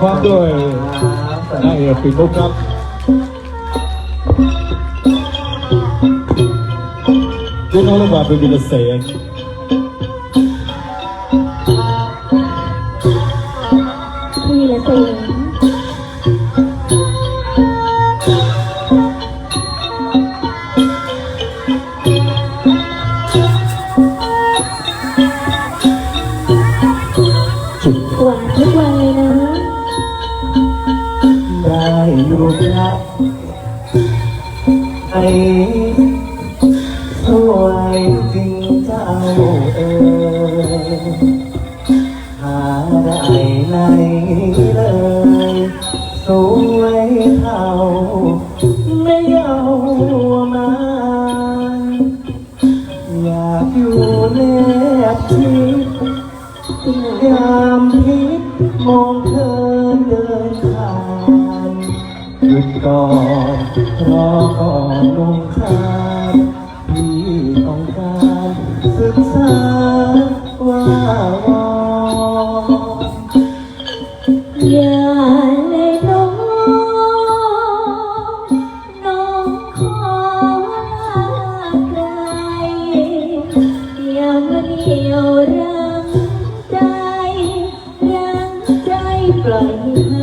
พร้อมด้วยนายเอกปิ่นมุกครับด้วยน้องระบาดเป็นบิลเซน ไอ้สวยจริงเจ้าเอ๋หาได้ไหนเลยสวยเท่าไม่เอามา อยากอยู่แนบชิดจริงเหรอยามพิษมอง ยุดก่อนรอก่อนลงครานพี่ต้องการศึกษาว่าวอนอย่าเลยน้องน้องขอลาไกลอย่ามาเหนียวรังใจรังใจปล่อย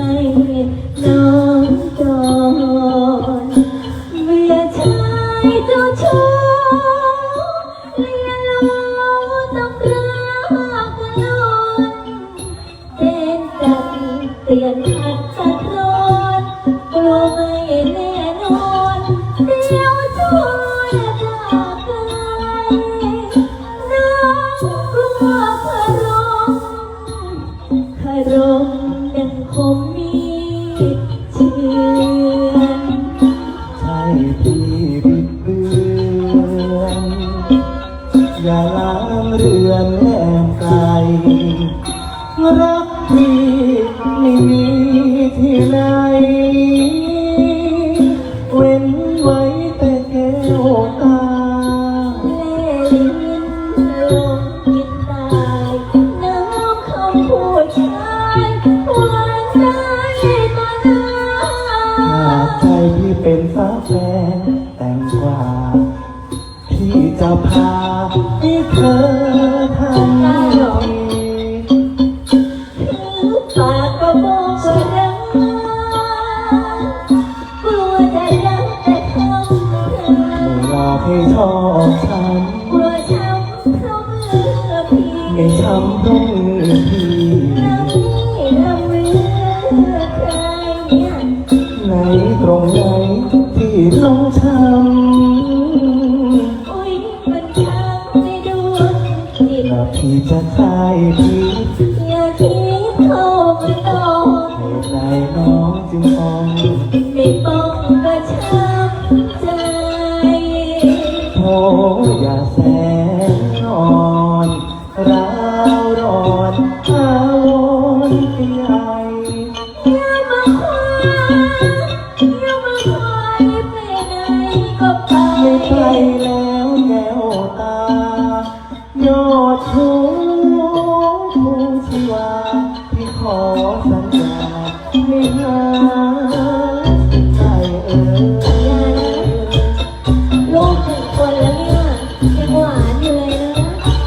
ให้เธอทำดีคือปากก็บอกว่ารักลัวจะรักแต่คำเธอไม่รอให้อบฉันกลัวช้ำเพราะเมื่อพี่ไม่ช้ำต้องมือพี่ น้องจึงต้องไม่ป้องก็ช้ำใจโทอย่าแสนนอนราวร้อนอาวรณ์พี่ใหญ่อย่ามาคว้าอย่ามาคอยไปไหนก็ไปไม่ไปแล้ว ไม่หาใครเอ่ยลูกหนึ่งคนแล้วเนี่ยยังหวานอยู่เลยนะ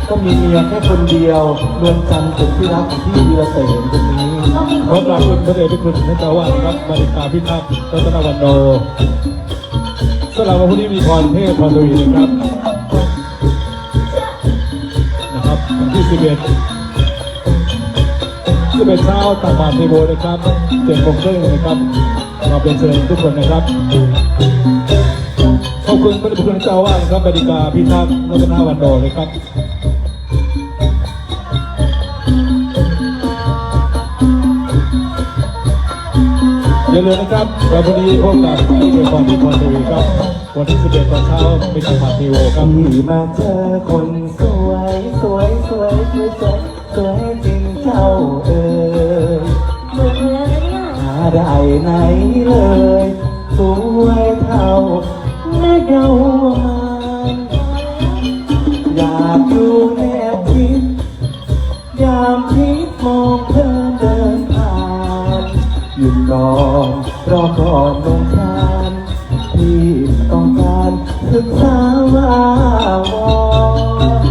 ก็มีเมียแค่คนเดียวนวลจันทร์สุดที่รักของพี่วีระเสนคนนี้ต้องมีขอนกราบคุณพระเดชพระคุณท่านเจ้าอาวาสครับมาริกาพิทักษ์รัตนวันโนสำหรับวันนี้มีพรเทพพรทวีนะครับนะครับวันที่11 11เช้าตักบาตรเทโบนะครับเจ็ดโมงครึ่งนะครับมาเป็นเชิญทุกคนนะครับ ขอบคุณพระเดชพระคุณเจ้าอาวาสครับมาริกาพิทักษ์รัตนาวันโนเลยครับอย่าลืมนะครับวันพรุ่งนี้พบกับที่เป็นพรที่พรทวีครับวันที่11ตอนเช้าเป็นธรรมะทีโอครับพี่มาเจอคนสวยสวยสวยสวยสวยสวยจริง เจ้าเอ่ยเหมือนแล้วนะเนี่ย หาได้ไหนเลยสวยเท่าแม่เยาวมันอยากอยู่แนบชิดยามพิษมองเธอเดินผ่านก่อนรอก่อนลงทานที่ต้องการศึกษาวาวอน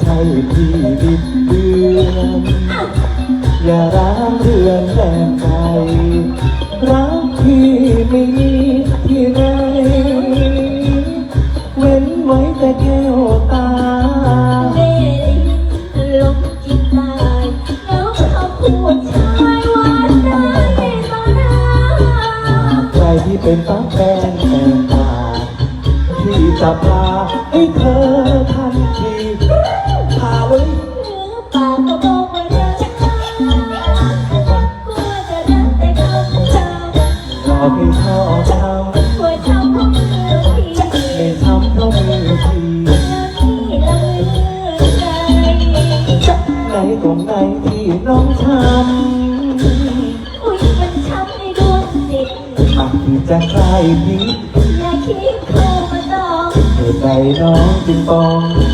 ใช่ที่บิดเบือนอย่าร้างเรือนแรงใจรักที่ไม่มี จะพาให้เธอทันทีพาเลยหรือปากก็บอกว่ารักกลัวจะรักแต่คำจำหลอกให้ชอบทกลัวทำของมือพี่ไม่ทำเพราะมือทีแล้วนี่ละมือใจไหนตรงไหนที่น้องทำอุ้ยมันช้ำในดวงจิตำอาจที่จะใครพิษ น้องจึงต้องไม่ปอง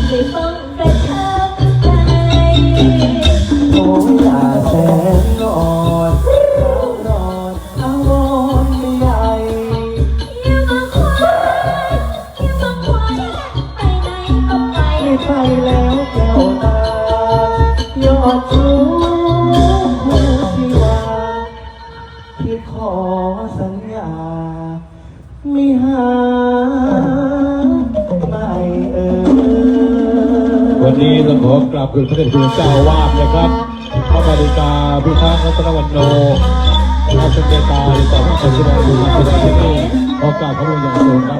กราบคุณพระเดชคุณเจ้าวาสนะครับพระบริกาพิทักษ์รัตนวันโนพระสมเด็จตาหรือต่อพระปัจจุบันอยู่ที่ที่นี่ขอกราบพระคุณอย่างสูงครับ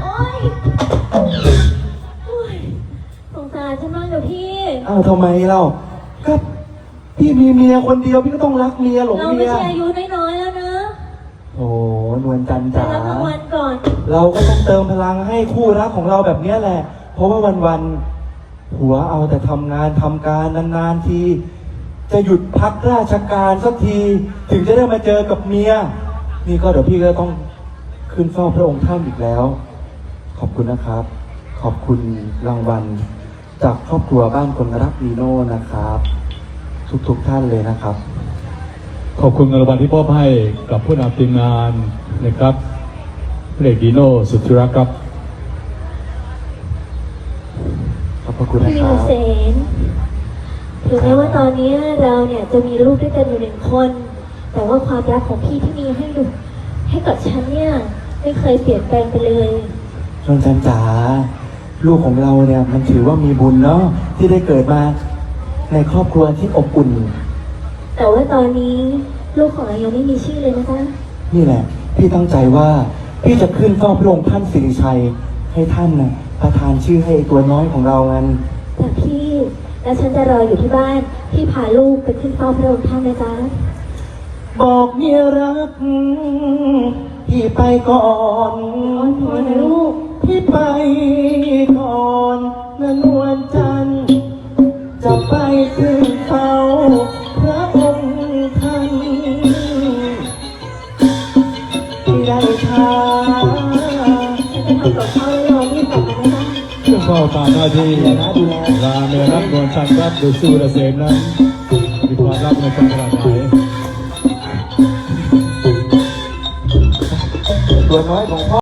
โอ๊ยโอ๊ยสงสารฉันบ้างเดี๋ยวพี่ อ้าวทำไมเราก็พี่มีเมียคนเดียวพี่ก็ต้องรักเมียหลงเราเมีไม่ยใช่อายุน้อยๆแล้วนะโอ้หนวลจันทร์ไปจ๋ารับรางวัลก่อน เราก็ต้องเติมพลังให้คู่รักของเราแบบเนี้ยแหละ เพราะว่าวันๆหัวเอาแต่ทำงานทำการนานๆที จะหยุดพักราชการสักที ถึงจะได้มาเจอกับเมีย นี่ก็เดี๋ยวพี่ก็ต้องขึ้นเฝ้าพระองค์ท่านอีกแล้ว ขอบคุณนะครับ ขอบคุณรางวัล จากครอบครัวบ้านคนรักนีโน่นะครับ ทุกๆท่านเลยนะครับ ขอบคุณรางวัลที่มอบให้กับผู้นำทีมงานนะครับพระเอกดีโน่สุดที่รักครับ ข อบพระคุณพี่นะวิครัวบเซนถึงแม้ว่าตอนนี้เราเนี่ยจะมีลูกด้วยกันอยู่หนึ่งคน แต่ว่าความรักของพี่ที่มีให้ดูให้กับฉันเนี่ยไม่เคยเปลี่ยนแปลงไปเลยนวลจันทร์จ๋าลูกของเราเนี่ยมันถือว่ามีบุญเนาะที่ได้เกิดมาในครอบครัวที่อบอุ่น แต่ว่าตอนนี้ลูกของเรายังไม่มีชื่อเลยนะจ๊ะนี่แหละ พี่ตั้งใจว่าพี่จะขึ้นเฝ้าพระองค์ท่านสิริชัย ให้ท่านนะ ประทานชื่อให้ไอ้ตัวน้อยของเรางั้นแต่พี่แล้วฉันจะรออยู่ที่บ้าน พี่พาลูกไปขึ้นเฝ้าพระองค์ท่านนะจ๊ะ บอกเมียรักพี่ไปก่อนอ้อนวอนนะลูกพี่ไปก่อนนันวลจันทร์จะไปขึ้นเฝ้าพระองค์ท่านที่ได้ช้า ก็ฝาตาหน้าที่ลาเมรับนวลชันครับดูสู้ระเสนนั้นมีความรับในใจขนาดไหนตัวน้อยของพ่อ